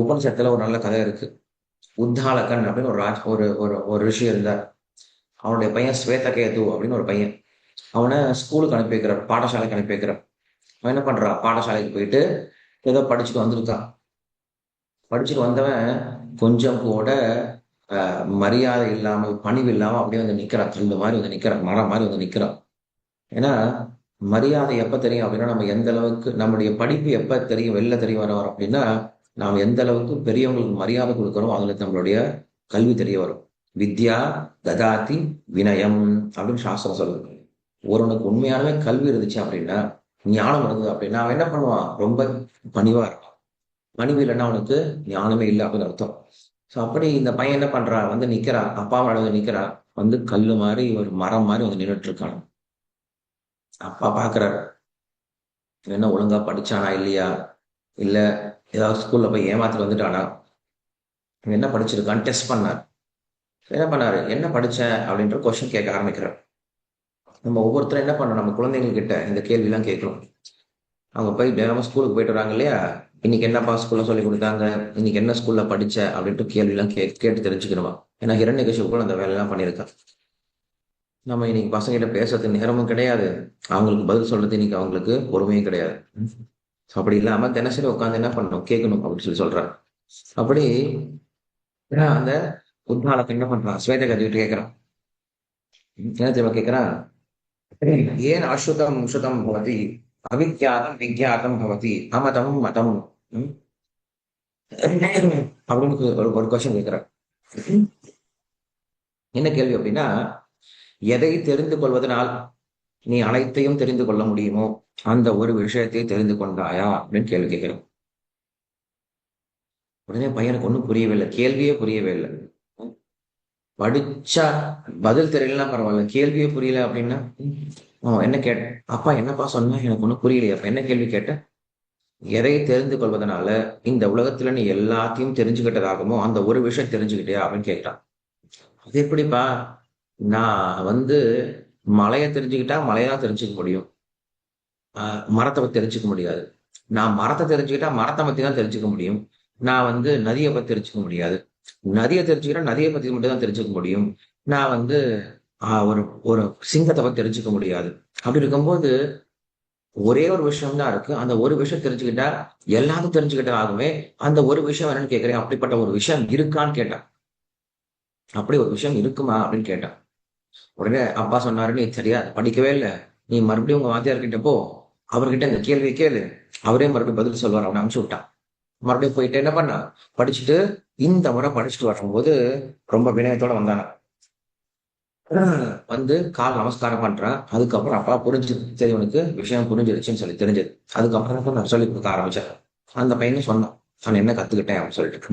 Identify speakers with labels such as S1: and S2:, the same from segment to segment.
S1: உபனிஷத்துல ஒரு நல்ல கதை இருக்கு. உத்தாலகன் அப்படின்னு ஒரு ராஜ் ஒரு ஒரு ஒரு ரிஷி இருந்தார். அவனுடைய பையன் ஸ்வேதகேது அப்படின்னு ஒரு பையன். அவனை ஸ்கூலுக்கு அனுப்பி வைக்கிறார் பாடசாலைக்கு அனுப்பி வைக்கிறான் அவன் என்ன பண்றான் பாடசாலைக்கு போயிட்டு ஏதோ படிச்சுட்டு வந்திருக்கான். படிச்சுட்டு வந்தவன் கொஞ்சம் கூட மரியாதை இல்லாமல் பணிவு இல்லாமல் அப்படியே வந்து நிற்கிறான் கல்லு மாதிரி வந்து நிற்கிறான் மரம் மாதிரி வந்து நிற்கிறான் ஏன்னா மரியாதை எப்போ தெரியும் அப்படின்னா நம்ம எந்த அளவுக்கு நம்முடைய படிப்பு எப்போ தெரியும் வெளில தெரிய வர வரும் அப்படின்னா நாம் எந்த அளவுக்கு பெரியவங்களுக்கு மரியாதை கொடுக்குறோம் அதுல நம்மளுடைய கல்வி தெரிய வரும். வித்யா ததாதி வினயம் அப்படின்னு சாஸ்திரம் சொல்லுது. ஒருவனுக்கு உண்மையானவே கல்வி இருந்துச்சு அப்படின்னா ஞானம் இருந்தது அப்படின்னா அவன் என்ன பண்ணுவான்? ரொம்ப பணிவா இருப்பான். பணிவு இல்லைன்னா அவனுக்கு ஞானமே இல்லை அப்படின்னு அர்த்தம். ஸோ அப்படி இந்த பையன் என்ன பண்றான்? வந்து நிக்கிறான். அப்பா அழகு நிக்கிறான். வந்து கல் மாதிரி ஒரு மரம் மாதிரி வந்து நின்றுட்டு இருக்கான். அப்பா பாக்குறாரு. என்ன ஒழுங்கா படிச்சானா இல்லையா? இல்லை ஏதாவது ஸ்கூலில் போய் ஏமாத்திட்டு வந்துட்டானா? என்ன படிச்சிருக்கான்னு டெஸ்ட் பண்ணார். என்ன பண்ணாரு? என்ன படித்தேன் அப்படின்ற கொஸ்டின் கேட்க ஆரம்பிக்கிறார். நம்ம ஒவ்வொருத்தரும் என்ன பண்ணோம் நம்ம குழந்தைங்கக்கிட்ட இந்த கேள்விலாம் கேட்கணும். அவங்க போய் தினமும் ஸ்கூலுக்கு போயிட்டு வராங்க இல்லையா? இன்னைக்கு என்னப்பா ஸ்கூலில் சொல்லி கொடுத்தாங்க? இன்னைக்கு என்ன ஸ்கூலில் படித்த அப்படின்ட்டு கேள்விலாம் கே கேட்டு தெரிஞ்சுக்கணுமா? ஏன்னா ஹிரண்ய கஷிப்புகள் அந்த வேலையெல்லாம் பண்ணியிருக்கான். நம்ம இன்னைக்கு பசங்கிட்ட பேசுறதுக்கு நேரமும் கிடையாது. அவங்களுக்கு பதில் சொல்றது இன்னைக்கு அவங்களுக்கு பொறுமையும் கிடையாது. அப்படி இல்லாம தினசரி உட்காந்து என்ன பண்ணணும்? கேட்கணும் அப்படின்னு சொல்லி சொல்றான் அப்படி அந்த உத்னாலத்தை என்ன பண்றான்? ஸ்வேத கதிவிட்டு கேட்கிறான். என்ன தெரியுமா கேட்கிறான்? ஏன் அசுதம் சுதம் பவதி? அவிக்யாதம் விக்யாதம் பவதி? அமதம் மதம். அப்படின்னு ஒரு ஒரு கொஸ்டின் கேட்கிறார். என்ன கேள்வி அப்படின்னா எதை தெரிந்து கொள்வதனால் நீ அனைத்தையும் தெரிந்து கொள்ள முடியுமோ? அந்த ஒரு விஷயத்தை தெரிந்து கொண்டாயா? அப்படின்னு கேள்வி கேட்கிறோம். உடனே பையனுக்கு ஒன்றும் புரியவே இல்லை கேள்வியே புரியவே இல்லை படிச்சா பதில் தெரியலன்னா பரவாயில்ல. கேள்வியே புரியல அப்படின்னா என்ன கேட்ட அப்பா என்னப்பா சொன்ன? எனக்கு ஒன்றும் புரியலையா. அப்ப என்ன கேள்வி கேட்ட? எதை தெரிந்து கொள்வதனால இந்த உலகத்துல நீ எல்லாத்தையும் தெரிஞ்சுக்கிட்டதாகமோ அந்த ஒரு விஷயம் தெரிஞ்சுக்கிட்டியா? அப்படின்னு கேட்டான். அது எப்படிப்பா? நான் வந்து மலையை தெரிஞ்சுக்கிட்டா மலையா தெரிஞ்சுக்க முடியும். மரத்தை தெரிஞ்சுக்க முடியாது. நான் மரத்தை தெரிஞ்சுக்கிட்டா மரத்தை பத்தி தான் தெரிஞ்சுக்க முடியும். நான் வந்து நதியை பத்தி தெரிஞ்சுக்க முடியாது. நதியை தெரிஞ்சுக்கிட்டா நதியை பத்தி மட்டும் தான் தெரிஞ்சுக்க முடியும். நான் வந்து ஒரு ஒரு சிங்கத்தை பத்தி தெரிஞ்சுக்க முடியாது. அப்படி இருக்கும்போது ஒரே ஒரு விஷயம் தான் இருக்கு. அந்த ஒரு விஷயம் தெரிஞ்சுக்கிட்டா எல்லாத்தையும் தெரிஞ்சுக்கிட்டாலுமே அந்த ஒரு விஷயம் என்னன்னு கேட்கிறேன் அப்படிப்பட்ட ஒரு விஷயம் இருக்கான்னு கேட்டேன். அப்படி ஒரு விஷயம் இருக்குமா அப்படின்னு கேட்டான். உடனே அப்பா சொன்னாரு நீ சரியா படிக்கவே இல்லை. நீ மறுபடியும் உங்க வாத்தியார்கிட்ட போ. அவர்கிட்ட இந்த கேள்வியை கேளு. அவரே மறுபடியும் பதில் சொல்லுவார். அவனை அனுப்பிச்சு விட்டான். மறுபடியும் போயிட்டு என்ன பண்ணா? படிச்சுட்டு இந்த முறை படிச்சுட்டு வரும்போது ரொம்ப வினயத்தோட வந்தானா. வந்து கால் நமஸ்காரம் பண்றேன். அதுக்கப்புறம் அப்பா புரிஞ்சு சரி உனக்கு விஷயம் புரிஞ்சிருச்சுன்னு சொல்லி தெரிஞ்சது. அதுக்கப்புறம் நான் சொல்லி கொடுக்க ஆரம்பிச்சேன். அந்த பையனும் சொன்னான். நான் என்ன கத்துக்கிட்டேன்? அப்படின்னு சொல்லிட்டு.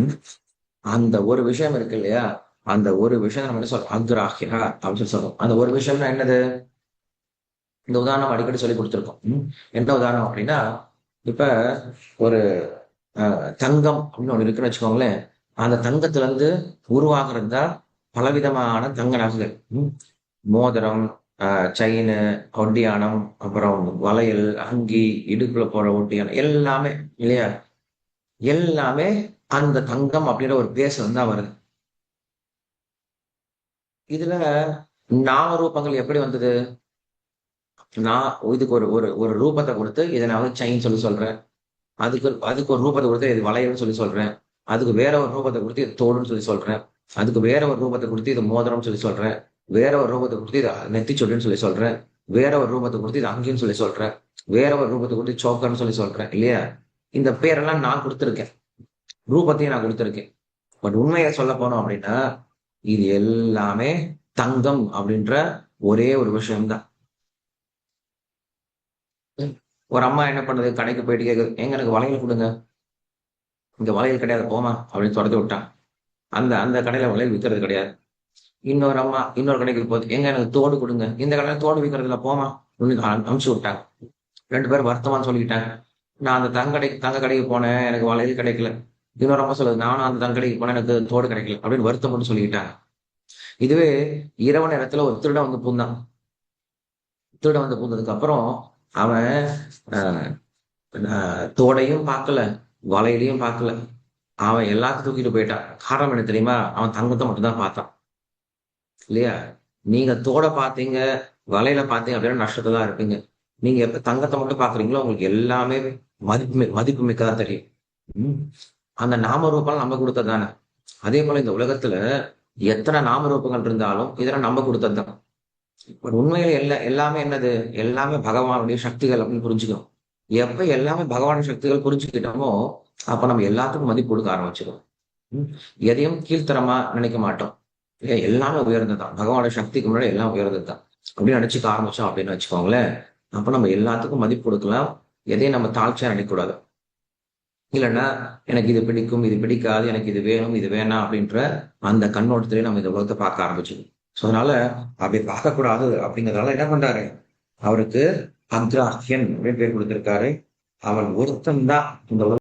S1: அந்த ஒரு விஷயம் இருக்கு இல்லையா? அந்த ஒரு விஷயம் நம்ம என்ன சொல்றோம்? அக்ராஹியா அப்படின்னு சொல்லி சொல்றோம். அந்த ஒரு விஷயம்னா என்னது? இந்த உதாரணம் அடிக்கடி சொல்லி கொடுத்துருக்கோம். என்ன உதாரணம் அப்படின்னா இப்ப ஒரு தங்கம் அப்படின்னு ஒண்ணு இருக்குன்னு வச்சுக்கோங்களேன். அந்த தங்கத்துல இருந்து உருவாகிறது தான் பலவிதமான தங்க நகைகள். மோதிரம் செயின் ஒட்டியானம் அப்புறம் வளையல் அங்கி இடுப்புல போற ஒட்டியானம் எல்லாமே இல்லையா? எல்லாமே அந்த தங்கம் அப்படின்ற ஒரு பேஸ் வந்து வருது. இதுல நாம ரூபங்கள் எப்படி வந்தது? நான் இதுக்கு ஒரு ஒரு ஒரு ரூபத்தை கொடுத்து இதை நான் வந்து செயின் சொல்லி சொல்றேன். அதுக்கு அதுக்கு ஒரு ரூபத்தை கொடுத்து இது வளையல்னு சொல்லி சொல்றேன். அதுக்கு வேற ஒரு ரூபத்தை கொடுத்து இது தோடுன்னு சொல்லி சொல்றேன். அதுக்கு வேற ஒரு ரூபத்தை கொடுத்து இது மோதிரம்னு சொல்லி சொல்றேன். வேற ஒரு ரூபத்தை கொடுத்து இது நெத்தி சொல்லுன்னு சொல்லி சொல்றேன். வேற ஒரு ரூபத்தை கொடுத்து இது அங்கேன்னு சொல்லி சொல்றேன். வேற ஒரு ரூபத்தை கொடுத்து சோக்கர்னு சொல்லி சொல்றேன் இல்லையா? இந்த பேரெல்லாம் நான் கொடுத்துருக்கேன். ரூபத்தையும் நான் கொடுத்துருக்கேன். பட் உண்மையை சொல்ல போனோம் அப்படின்னா இது எல்லாமே தங்கம் அப்படின்ற ஒரே ஒரு விஷயம்தான். ஒரு அம்மா என்ன பண்ணுது? கடைக்கு போயிட்டு கேட்குது எங்க எனக்கு வளையல் கொடுங்க. இங்க வளையல் கிடையாது போமா அப்படின்னு தொடர்ந்து விட்டான். அந்த அந்த கடையில வளையல் விற்கிறது கிடையாது. இன்னொரு அம்மா இன்னொரு கடைக்கு போகுது எங்க எனக்கு தோடு கொடுங்க. இந்த கடையில தோடு விற்கிறதுல போமா அனுப்பிச்சு விட்டாங்க. ரெண்டு பேரும் வருத்தமானு சொல்லிக்கிட்டாங்க. நான் அந்த தங்க தங்க கடைக்கு போனேன் எனக்கு வளையல் கிடைக்கல. இன்னொரு அம்மா சொல்லுது நானும் அந்த தங்க கடைக்கு போனேன் எனக்கு தோடு கிடைக்கல அப்படின்னு வருத்தம் மட்டும் சொல்லிக்கிட்டாங்க. இதுவே இரவு நேரத்துல ஒரு திருடம் வந்து பூந்தான். திருடம் வந்து பூந்ததுக்கு அப்புறம் அவன் தோடையும் பார்க்கல வலையிலையும் பார்க்கல. அவன் எல்லாத்தையும் தூக்கிட்டு போயிட்டான் காரணம் என்ன தெரியுமா? அவன் தங்கத்தை மட்டும்தான் பார்த்தான். இல்லையா? நீங்க தோட பார்த்தீங்க வலையில பார்த்தீங்க அப்படின்னா நஷ்டத்தை தான் இருப்பீங்க. நீங்க எப்ப தங்கத்தை மட்டும் பாக்குறீங்களோ உங்களுக்கு எல்லாமே மதிப்பு மதிப்பு மிக்கதா தெரியும். உம் அந்த நாமரூபம் நம்ம கொடுத்தது தானே. அதே போல இந்த உலகத்துல எத்தனை நாமரூபங்கள் இருந்தாலும் இதெல்லாம் நம்ம கொடுத்தது தான். பட் உண்மையில எல்லா எல்லாமே என்னது? எல்லாமே பகவானுடைய சக்திகள் அப்படின்னு புரிஞ்சுக்கணும். எப்ப எல்லாமே பகவானுடைய சக்திகள் புரிஞ்சுக்கிட்டோமோ அப்ப நம்ம எல்லாத்துக்கும் மதிப்பு கொடுக்க ஆரம்பிச்சிடும் எதையும் கீழ்த்தரமா நினைக்க மாட்டோம். இல்லையா எல்லாமே உயர்ந்ததுதான். பகவானுடைய சக்திக்கு முன்னாடி எல்லாம் உயர்ந்ததுதான். அப்படின்னு நினைச்சுக்க ஆரம்பிச்சோம் அப்படின்னு வச்சுக்கோங்களேன் அப்ப நம்ம எல்லாத்துக்கும் மதிப்பு கொடுக்கலாம். எதையும் நம்ம தாழ்ச்சியா நினைக்கக்கூடாது இல்லைன்னா எனக்கு இது பிடிக்கும் இது பிடிக்காது எனக்கு இது வேணும் இது வேணாம் அப்படின்ற அந்த கண்ணோட்டத்திலேயே நம்ம இந்த உலகத்தை பார்க்க ஆரம்பிச்சிடும் ஸோ அதனால அப்படி பார்க்கக்கூடாது அப்படிங்கிறதுனால என்ன பண்றாரு? அவருக்கு அக்ராஹியன் அப்படின்னு பேர் கொடுத்திருக்காரு. அவன் ஒருத்தன் தான் இந்த